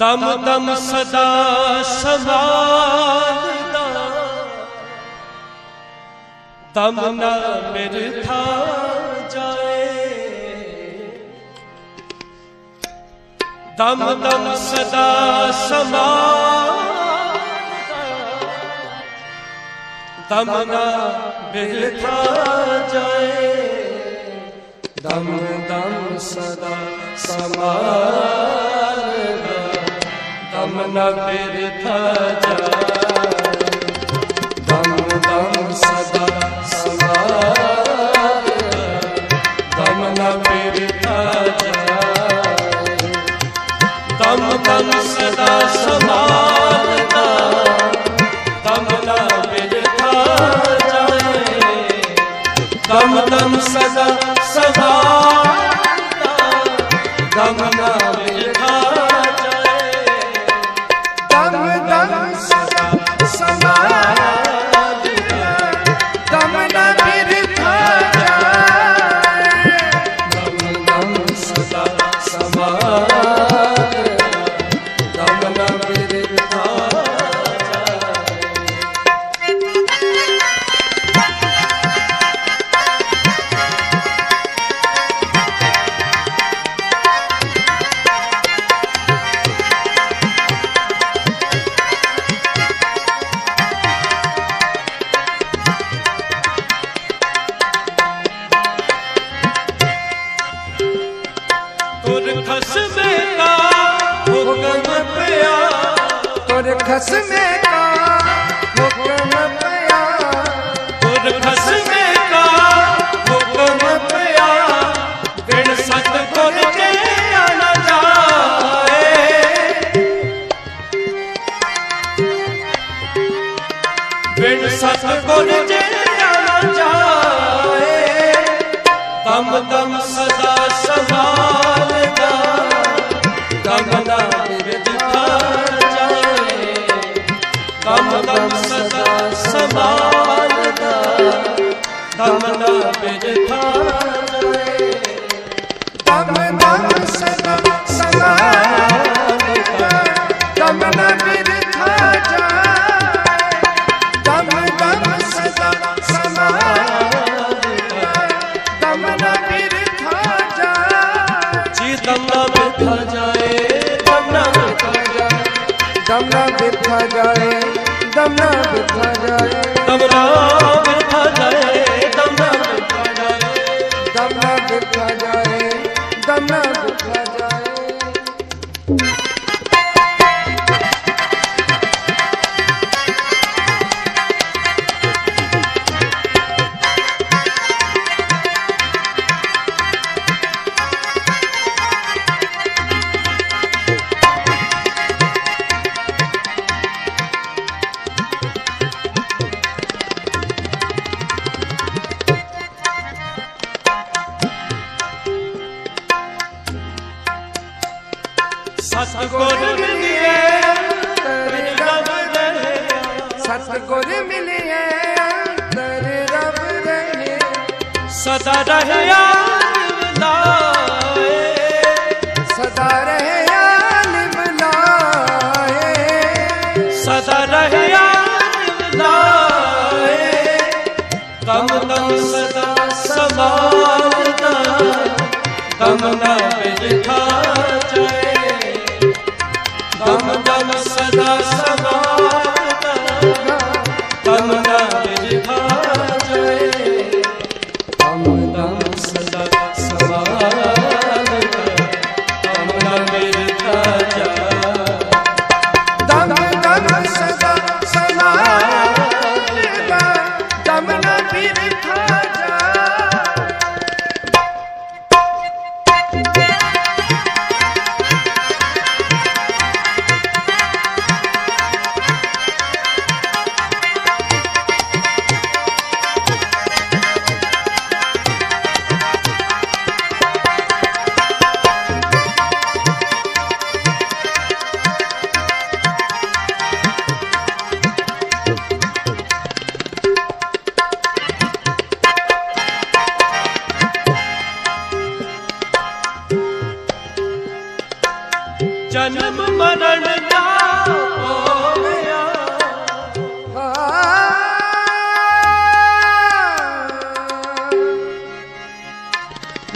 ਦਮ ਦਮ ਸਦਾ ਸਮਾਲਦਾ ਦਮ ਨਾ ਬਿਰਥਾ ਜਾਏ। ਦਮ ਦਮ ਸਦਾ ਸਮਾਲਦਾ ਦਮ ਨਾ ਬਿਰਥਾ ਜਾਏ। ਦਮ ਦਮ ਸਦਾ ਸਮਾਲਦਾ ਗਮ ਨਾ ਫਿਰ ਥਾ ਜਾਏ ਦਮ ਦਮ ਸਦਾ ਤਮ ਤਮ ਸਦਾ ਸਮਾਨਤਾ। ਤਮ ਨਾ ਬਿਰਥਾ ਜਾਏ। ਤਮ ਤਮ ਸਦਾ ਸਮਾਨਤਾ। ਤਮ ਨਾ खसमे का हुक्म पया गुर खसमे का हुक्म पया बिन सत गुर के न जाए बिन सत गुर के न जाए दम दम ਦਮ ਨਾ ਬਿਰਥਾ ਜਾਏ ਦਮ ਨਾ ਬਿਰਥਾ ਜਾਏ। ਦਮ ਨਾ ਬਿਰਥਾ ਜਾਏ ਦਮ ਨਾ ਬਿਰਥਾ ਜਾਏ। ਦਮ ਨਾ ਬਿਰਥਾ ਜਾਏ ਦਮ ਨਾ ਬਿਰਥਾ ਜਾਏ। ਦਮ ਨਾ ਬਿਰਥਾ ਜਾਏ ਦਮ ਨਾ ਸਤਗੁਰ ਮਿਲਿਆ ਤਰ ਰਬ ਰਹਿਆ ਸਤਗੁਰ ਮਿਲਿਆ ਤਰ ਰਬ ਰਹਿਆ ਸਦਾ ਰਹਿਆ ਲਾਏ ਸਦਾ ਰਹਿਆ ਲਿਮਲਾਏ। ਸਦਾ ਰਹਿਆ ਲਿਮਲਾਏ। ਤਮ ਤਮ ਸਦਾ ਸਮਾਨਤਾ ਤਮ ਨਾ ਬਿਜਥਾ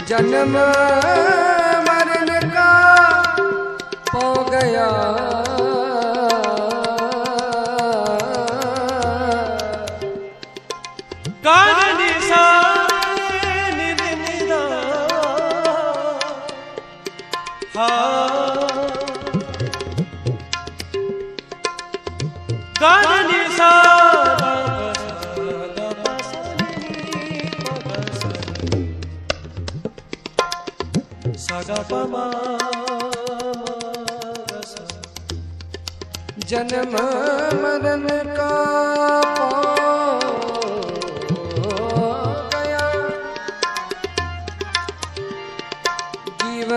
ਜਨਮ ਮਰਨ ਕਾ ਪੋ ਗਿਆ। ਕਾਨ ਨਿਸਾਨ सगपमा जन्म मरण का गया जीव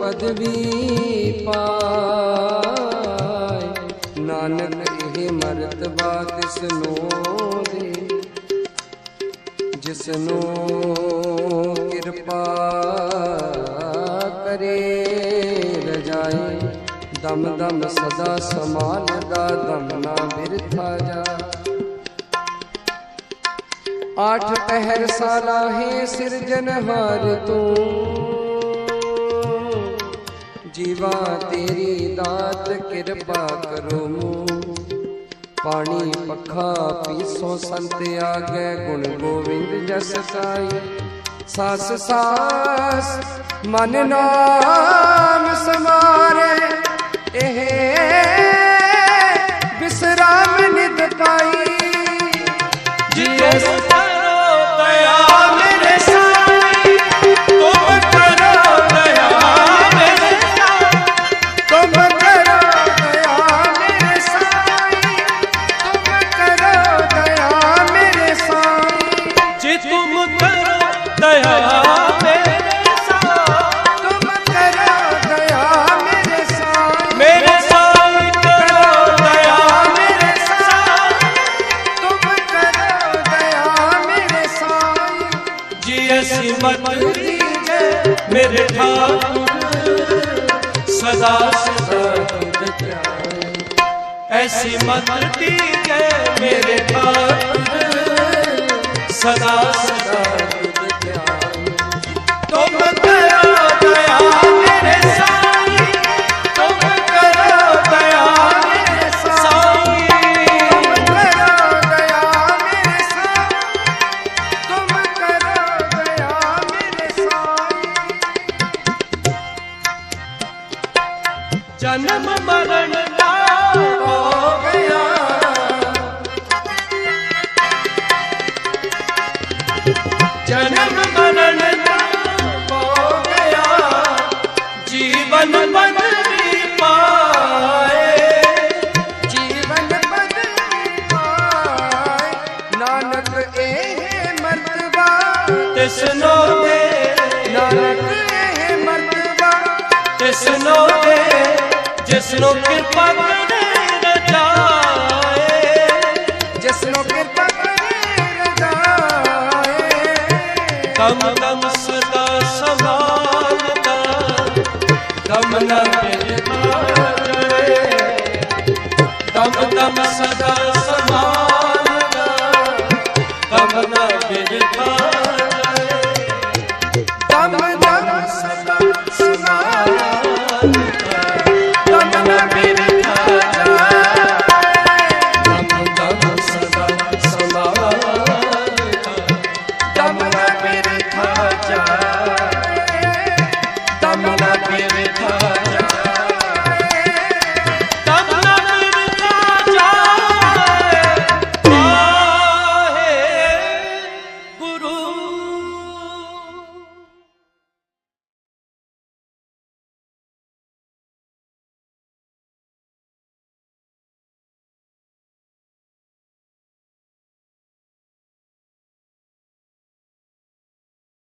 पदवी पाय नानक ही मरत बात सुनो दे। जिसनो कृपा ਕਰੇ ਰਜਾਏ ਦਮ ਦਮ ਸਦਾ ਸਮਾਨਦਾ ਦਮ ਨਾ ਬਿਰਥਾ ਜਾ। ਆਠ ਪਹਿਰ ਸਾਲਾ ਹੈ ਸਿਰਜਨਹਾਰ ਤੂੰ। ਜੀਵਾ ਤੇਰੀ ਦਾਤ ਕਿਰਪਾ ਕਰੋ ਪਾਣੀ ਪੱਖਾ ਪੀਸੋ ਸੰਤ ਆਗੇ, ਗੁਣ ਗੋਬਿੰਦ ਜਸ ਸਾਈ। ਸਾਸ ਸਾਸ ਮਨ ਨਾਮ ਸਮਾਰੇ। ਇਹ ਵਿਸਰਾਮ ਨਿਦ ਪਾਈ। ਅਸੀਂ ਮਤ ਮੇਰੇ ਠਾਕੁਰ ਸਦਾ ਸਦਾ ਤੁਧ ਧਿਆਏ ਐਸੀ ਮਤ ਦੀਜੇ ਮੇਰੇ ਠਾਕੁਰ ਸਦਾ ਸਦਾ ਤੁਧ ਧਿਆਏ ਤੁਮ ਤਿਸਨੋ ਦੇ ਨਾਨਕ ਇਹ ਮਰਤਬਾ। ਤਿਸਨੋ ਦੇ ਜਿਸਨੋ ਕਿਰਪਾ ਕਰੇ ਦਮ ਨ